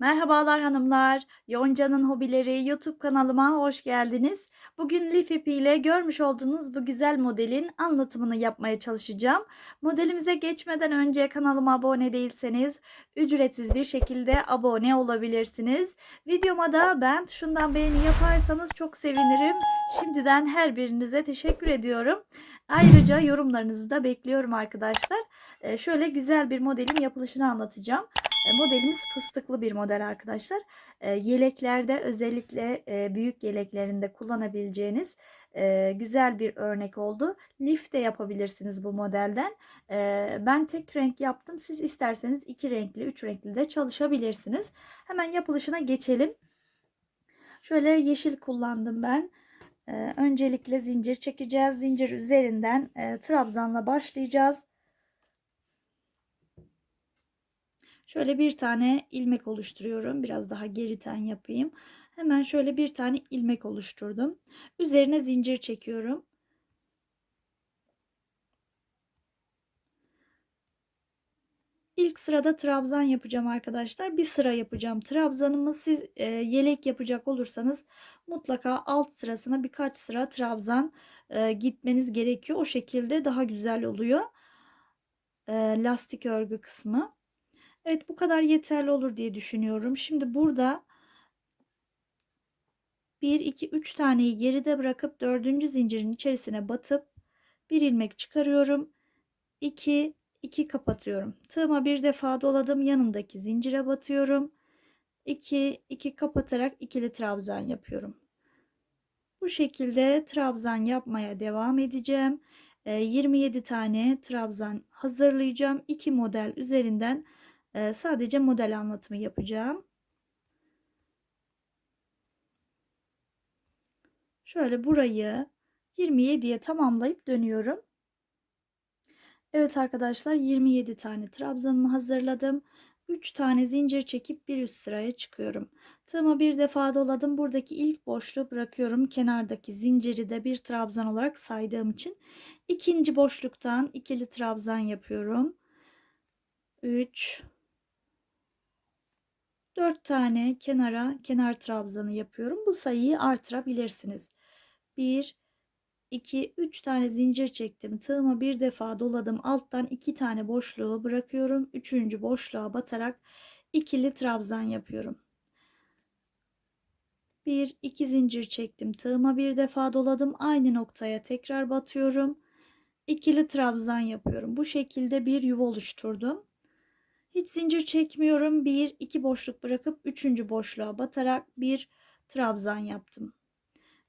Merhabalar hanımlar. Yonca'nın hobileri YouTube kanalıma hoş geldiniz. Bugün lif ipi ile görmüş olduğunuz bu güzel modelin anlatımını yapmaya çalışacağım. Modelimize geçmeden önce kanalıma abone değilseniz ücretsiz bir şekilde abone olabilirsiniz. Videoma da ben tuşundan beğeni yaparsanız çok sevinirim. Şimdiden her birinize teşekkür ediyorum. Ayrıca yorumlarınızı da bekliyorum arkadaşlar. Ee, şöyle güzel bir modelin yapılışını anlatacağım. E, modelimiz fıstıklı bir model arkadaşlar. E, yeleklerde özellikle e, büyük yeleklerinde kullanabileceğiniz güzel bir örnek oldu. Lif de yapabilirsiniz bu modelden. Ben tek renk yaptım. Siz isterseniz iki renkli, üç renkli de çalışabilirsiniz. Hemen yapılışına geçelim. Şöyle yeşil kullandım ben. Öncelikle zincir çekeceğiz. Zincir üzerinden trabzanla başlayacağız. Şöyle bir tane ilmek oluşturuyorum. Biraz daha geriten yapayım. Hemen şöyle bir tane ilmek oluşturdum. Üzerine zincir çekiyorum. İlk sırada trabzan yapacağım arkadaşlar. Bir sıra yapacağım. Trabzanımı siz e, yelek yapacak olursanız mutlaka alt sırasına birkaç sıra trabzan e, gitmeniz gerekiyor. O şekilde daha güzel oluyor. E, lastik örgü kısmı. Evet bu kadar yeterli olur diye düşünüyorum. Şimdi burada 1, 2, 3 taneyi geride bırakıp dördüncü zincirin içerisine batıp bir ilmek çıkarıyorum. 2, 2 kapatıyorum. Tığıma bir defa doladım. Yanındaki zincire batıyorum. 2, 2 kapatarak ikili trabzan yapıyorum. Bu şekilde trabzan yapmaya devam edeceğim. 27 tane trabzan hazırlayacağım. 2 model üzerinden ee, sadece model anlatımı yapacağım. Şöyle burayı 27'ye tamamlayıp dönüyorum. Evet arkadaşlar 27 tane trabzanımı hazırladım. 3 tane zincir çekip bir üst sıraya çıkıyorum. Tığıma bir defa doladım. Buradaki ilk boşluğu bırakıyorum. Kenardaki zinciri de bir trabzan olarak saydığım için. ikinci boşluktan ikili trabzan yapıyorum. 3 4 tane kenara kenar trabzanı yapıyorum. Bu sayıyı artırabilirsiniz. 1 2 3 tane zincir çektim. Tığıma bir defa doladım. Alttan 2 tane boşluğu bırakıyorum. 3. boşluğa batarak ikili trabzan yapıyorum. 1 2 zincir çektim. Tığıma bir defa doladım. Aynı noktaya tekrar batıyorum. İkili trabzan yapıyorum. Bu şekilde bir yuva oluşturdum. Hiç zincir çekmiyorum. Bir, iki boşluk bırakıp üçüncü boşluğa batarak bir trabzan yaptım.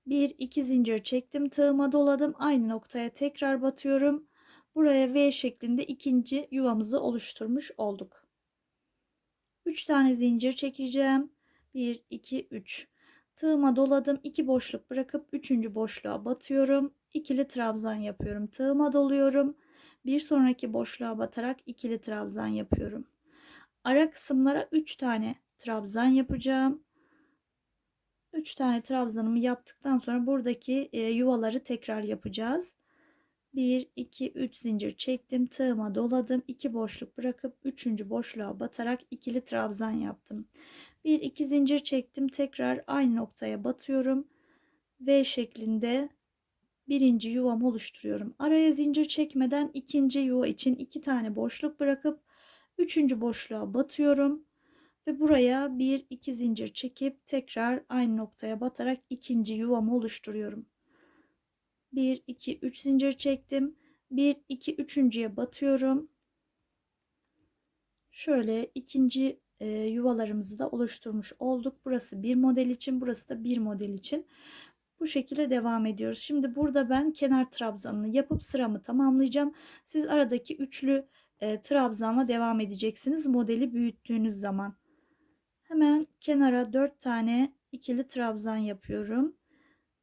Bir, iki zincir çektim. Tığıma doladım. Aynı noktaya tekrar batıyorum. Buraya V şeklinde ikinci yuvamızı oluşturmuş olduk. Üç tane zincir çekeceğim. Bir, iki, üç. Tığıma doladım. iki boşluk bırakıp üçüncü boşluğa batıyorum. İkili trabzan yapıyorum. Tığıma doluyorum. Bir sonraki boşluğa batarak ikili trabzan yapıyorum. Ara kısımlara 3 tane trabzan yapacağım. 3 tane trabzanımı yaptıktan sonra buradaki e, yuvaları tekrar yapacağız. 1 2 3 zincir çektim. Tığıma doladım. 2 boşluk bırakıp 3. boşluğa batarak ikili trabzan yaptım. 1 2 zincir çektim. Tekrar aynı noktaya batıyorum. V şeklinde birinci yuvamı oluşturuyorum. Araya zincir çekmeden ikinci yuva için iki tane boşluk bırakıp üçüncü boşluğa batıyorum ve buraya bir iki zincir çekip tekrar aynı noktaya batarak ikinci yuvamı oluşturuyorum. 1 2 3 zincir çektim. 1 2 üçüncüye batıyorum. Şöyle ikinci e, yuvalarımızı da oluşturmuş olduk. Burası bir model için, burası da bir model için. Bu şekilde devam ediyoruz. Şimdi burada ben kenar trabzanını yapıp sıramı tamamlayacağım. Siz aradaki üçlü e, trabzanla devam edeceksiniz modeli büyüttüğünüz zaman. Hemen kenara 4 tane ikili trabzan yapıyorum.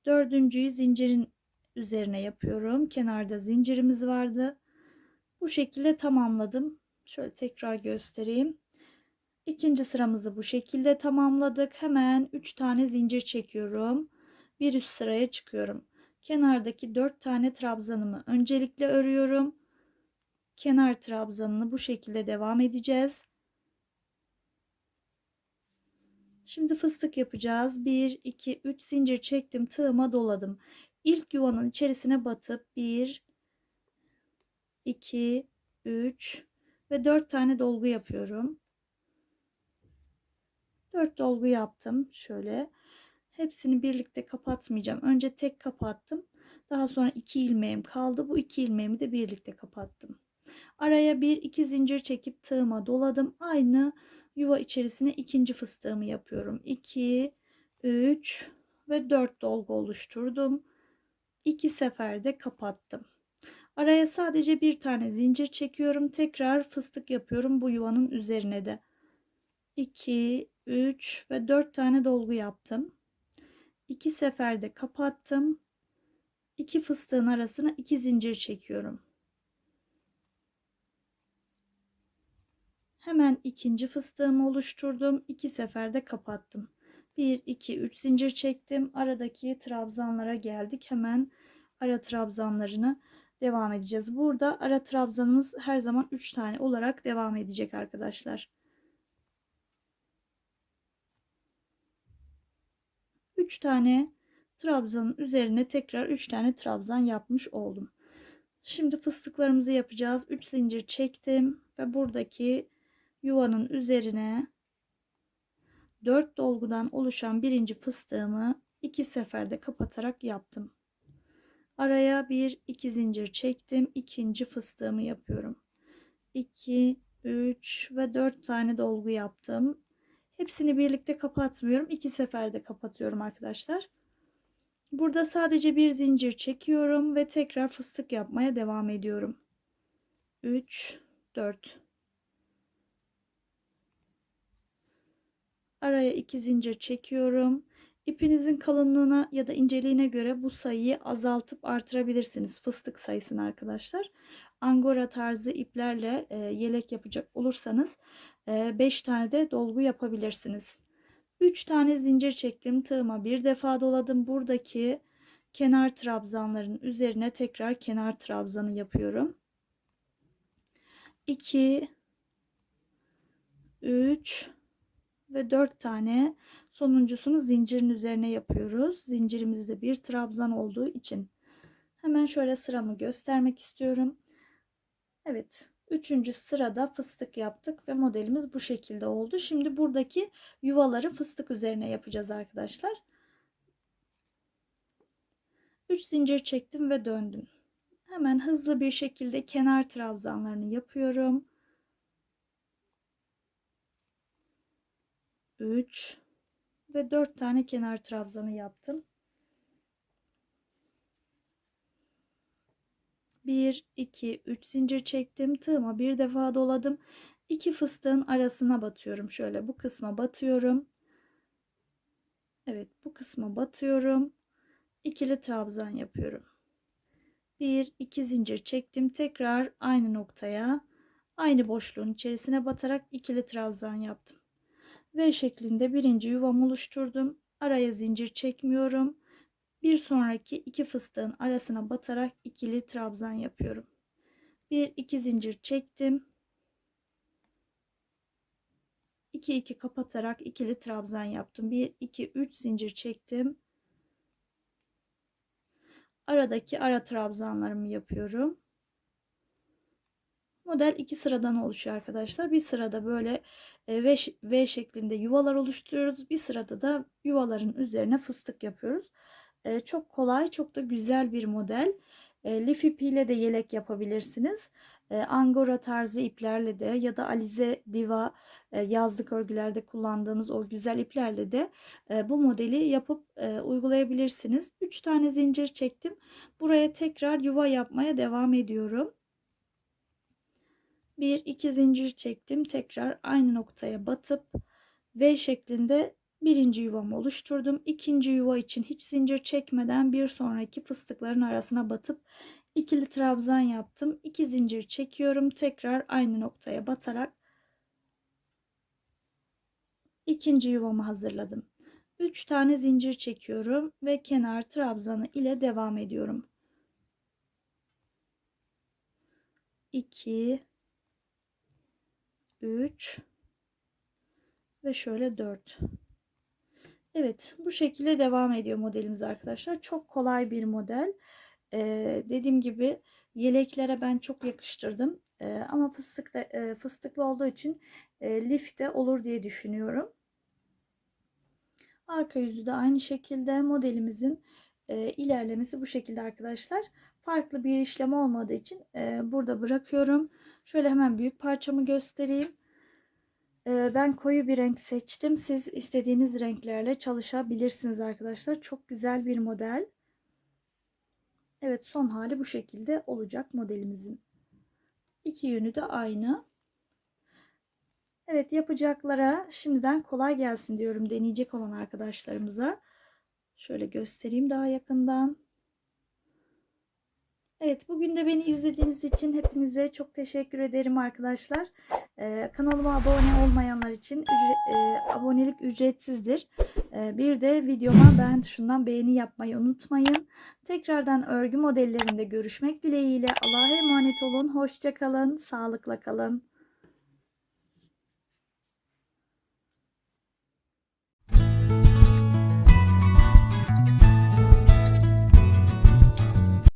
Dördüncüyü zincirin üzerine yapıyorum. Kenarda zincirimiz vardı. Bu şekilde tamamladım. Şöyle tekrar göstereyim. İkinci sıramızı bu şekilde tamamladık. Hemen 3 tane zincir çekiyorum bir üst sıraya çıkıyorum. Kenardaki 4 tane trabzanımı öncelikle örüyorum. Kenar trabzanını bu şekilde devam edeceğiz. Şimdi fıstık yapacağız. 1, 2, 3 zincir çektim. Tığıma doladım. İlk yuvanın içerisine batıp 1, 2, 3 ve 4 tane dolgu yapıyorum. 4 dolgu yaptım. Şöyle. Hepsini birlikte kapatmayacağım. Önce tek kapattım. Daha sonra 2 ilmeğim kaldı. Bu 2 ilmeğimi de birlikte kapattım. Araya bir iki zincir çekip tığıma doladım. Aynı yuva içerisine ikinci fıstığımı yapıyorum. 2, 3 ve 4 dolgu oluşturdum. 2 seferde kapattım. Araya sadece bir tane zincir çekiyorum. Tekrar fıstık yapıyorum bu yuvanın üzerine de. 2, 3 ve 4 tane dolgu yaptım. 2 seferde kapattım. 2 fıstığın arasına 2 zincir çekiyorum. Hemen ikinci fıstığımı oluşturdum. 2 seferde kapattım. 1, 2, 3 zincir çektim. Aradaki trabzanlara geldik. Hemen ara trabzanlarını devam edeceğiz. Burada ara trabzanımız her zaman 3 tane olarak devam edecek arkadaşlar. 3 tane trabzanın üzerine tekrar 3 tane trabzan yapmış oldum. Şimdi fıstıklarımızı yapacağız. 3 zincir çektim ve buradaki yuvanın üzerine 4 dolgudan oluşan birinci fıstığımı iki seferde kapatarak yaptım. Araya bir iki zincir çektim. ikinci fıstığımı yapıyorum. 2, 3 ve 4 tane dolgu yaptım. Hepsini birlikte kapatmıyorum. iki seferde kapatıyorum arkadaşlar. Burada sadece bir zincir çekiyorum ve tekrar fıstık yapmaya devam ediyorum. 3, 4. Araya iki zincir çekiyorum. İpinizin kalınlığına ya da inceliğine göre bu sayıyı azaltıp artırabilirsiniz. Fıstık sayısını arkadaşlar. Angora tarzı iplerle e, yelek yapacak olursanız 5 e, tane de dolgu yapabilirsiniz. 3 tane zincir çektim. Tığıma bir defa doladım. Buradaki kenar trabzanların üzerine tekrar kenar trabzanı yapıyorum. 2 3 ve 4 tane sonuncusunu zincirin üzerine yapıyoruz. Zincirimizde bir trabzan olduğu için. Hemen şöyle sıramı göstermek istiyorum. Evet. Üçüncü sırada fıstık yaptık ve modelimiz bu şekilde oldu. Şimdi buradaki yuvaları fıstık üzerine yapacağız arkadaşlar. 3 zincir çektim ve döndüm. Hemen hızlı bir şekilde kenar trabzanlarını yapıyorum. 3 ve 4 tane kenar trabzanı yaptım. 1 2 3 zincir çektim. Tığıma bir defa doladım. 2 fıstığın arasına batıyorum. Şöyle bu kısma batıyorum. Evet, bu kısma batıyorum. İkili trabzan yapıyorum. 1 2 zincir çektim. Tekrar aynı noktaya aynı boşluğun içerisine batarak ikili trabzan yaptım. V şeklinde birinci yuvamı oluşturdum. Araya zincir çekmiyorum. Bir sonraki iki fıstığın arasına batarak ikili trabzan yapıyorum. Bir iki zincir çektim. 2 2 kapatarak ikili trabzan yaptım. 1 2 3 zincir çektim. Aradaki ara trabzanlarımı yapıyorum. Model iki sıradan oluşuyor arkadaşlar. Bir sırada böyle e, V, v şeklinde yuvalar oluşturuyoruz. Bir sırada da yuvaların üzerine fıstık yapıyoruz. E, çok kolay, çok da güzel bir model. E, lif ipiyle de yelek yapabilirsiniz. Angora tarzı iplerle de ya da alize diva yazlık örgülerde kullandığımız o güzel iplerle de bu modeli yapıp uygulayabilirsiniz. 3 tane zincir çektim. Buraya tekrar yuva yapmaya devam ediyorum. Bir iki zincir çektim. Tekrar aynı noktaya batıp V şeklinde birinci yuvamı oluşturdum. İkinci yuva için hiç zincir çekmeden bir sonraki fıstıkların arasına batıp ikili trabzan yaptım. İki zincir çekiyorum. Tekrar aynı noktaya batarak ikinci yuvamı hazırladım. 3 tane zincir çekiyorum ve kenar trabzanı ile devam ediyorum. 2 3 ve şöyle 4 Evet bu şekilde devam ediyor modelimiz arkadaşlar. Çok kolay bir model. Ee, dediğim gibi yeleklere ben çok yakıştırdım. Ee, ama fıstık da, e, fıstıklı olduğu için e, lif de olur diye düşünüyorum. Arka yüzü de aynı şekilde modelimizin e, ilerlemesi bu şekilde arkadaşlar. Farklı bir işlem olmadığı için e, burada bırakıyorum. Şöyle hemen büyük parçamı göstereyim. E, ben koyu bir renk seçtim. Siz istediğiniz renklerle çalışabilirsiniz arkadaşlar. Çok güzel bir model. Evet son hali bu şekilde olacak modelimizin. İki yönü de aynı. Evet yapacaklara şimdiden kolay gelsin diyorum deneyecek olan arkadaşlarımıza. Şöyle göstereyim daha yakından. Evet bugün de beni izlediğiniz için hepinize çok teşekkür ederim arkadaşlar. Ee, kanalıma abone olmayanlar için ücre- e, abonelik ücretsizdir. Ee, bir de videoma beğen tuşundan beğeni yapmayı unutmayın. Tekrardan örgü modellerinde görüşmek dileğiyle. Allah'a emanet olun. Hoşça kalın. Sağlıkla kalın.